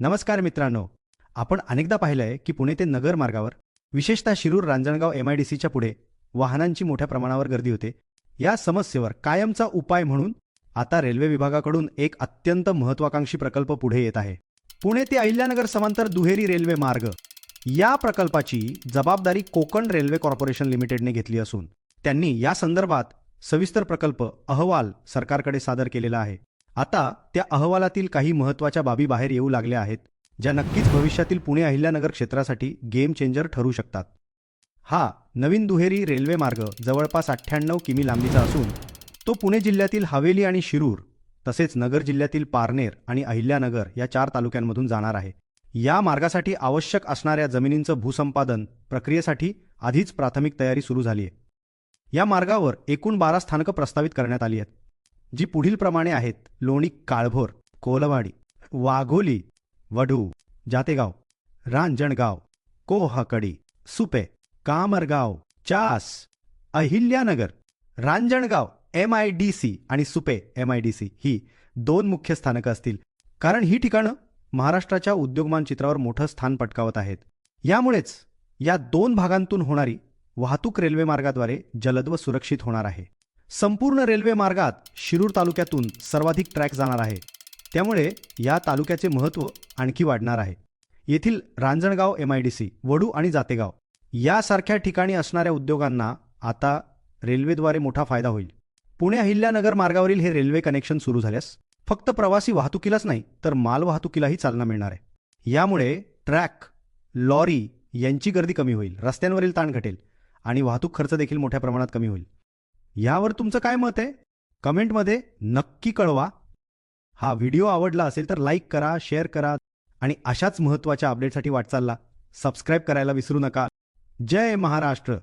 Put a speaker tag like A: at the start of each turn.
A: नमस्कार मित्रांनो. आपण अनेकदा पाहिलंय की पुणे ते नगर मार्गावर विशेषतः Shirur Ranjangaon M I D सीच्या पुढे वाहनांची मोठ्या प्रमाणावर गर्दी होते. या समस्येवर कायमचा उपाय म्हणून आता रेल्वे विभागाकडून एक अत्यंत महत्वाकांक्षी प्रकल्प पुढे येत आहे. पुणे ते अहिल्यानगर समांतर दुहेरी रेल्वे मार्ग. या प्रकल्पाची जबाबदारी कोकण रेल्वे कॉर्पोरेशन लिमिटेडने घेतली असून त्यांनी या संदर्भात सविस्तर प्रकल्प अहवाल सरकारकडे सादर केलेला आहे. आता त्या अहवालातील काही महत्त्वाच्या बाबी बाहेर येऊ लागल्या आहेत ज्या नक्कीच भविष्यातील पुणे अहिल्यानगर क्षेत्रासाठी गेम चेंजर ठरू शकतात. हा नवीन दुहेरी रेल्वे मार्ग जवळपास अठ्ठ्याण्णव किमी लांबीचा असून तो पुणे जिल्ह्यातील हवेली आणि शिरूर तसेच नगर जिल्ह्यातील पारनेर आणि अहिल्यानगर या चार तालुक्यांमधून जाणार आहे. या मार्गासाठी आवश्यक असणाऱ्या जमिनींचं भूसंपादन प्रक्रियेसाठी आधीच प्राथमिक तयारी सुरू झाली आहे. या मार्गावर एकूण बारा स्थानकं प्रस्तावित करण्यात आली आहेत. जी पुढील प्रमाणे आहेत Loni Kalbhor Kolwadi Wagholi Vadhu Jategaon Ranjangaon Kohakadi Supe Kamargaon Chas Ahilyanagar Ranjangaon M I D C आणि Supe M I D C ही दोन मुख्य स्थानकं असतील. कारण ही ठिकाणं महाराष्ट्राच्या उद्योगमान चित्रावर मोठं स्थान पटकावत आहेत. यामुळेच या दोन भागांतून होणारी वाहतूक रेल्वेमार्गाद्वारे जलद व सुरक्षित होणार आहे. संपूर्ण रेल्वे मार्गात शिरूर तालुक्यातून सर्वाधिक ट्रॅक जाणार आहे. त्यामुळे या तालुक्याचे महत्त्व आणखी वाढणार आहे. येथील Ranjangaon M I D C Vadhu आणि जातेगाव यासारख्या ठिकाणी असणाऱ्या उद्योगांना आता रेल्वेद्वारे मोठा फायदा होईल. पुणे अहिल्यानगर मार्गावरील हे रेल्वे कनेक्शन सुरू झाल्यास फक्त प्रवासी वाहतुकीलाच नाही तर माल वाहतुकीलाही चालना मिळणार आहे. यामुळे ट्रॅक लॉरी यांची गर्दी कमी होईल रस्त्यांवरील ताण घटेल आणि वाहतूक खर्च देखील मोठ्या प्रमाणात कमी होईल. यावर तुमचं काय मत आहे? कमेंटमध्ये नक्की कळवा. हा व्हिडिओ आवडला असेल तर लाईक करा शेअर करा आणि अशाच महत्त्वाच्या अपडेटसाठी वाटचालला. सबस्क्राईब करायला विसरू नका. जय महाराष्ट्र.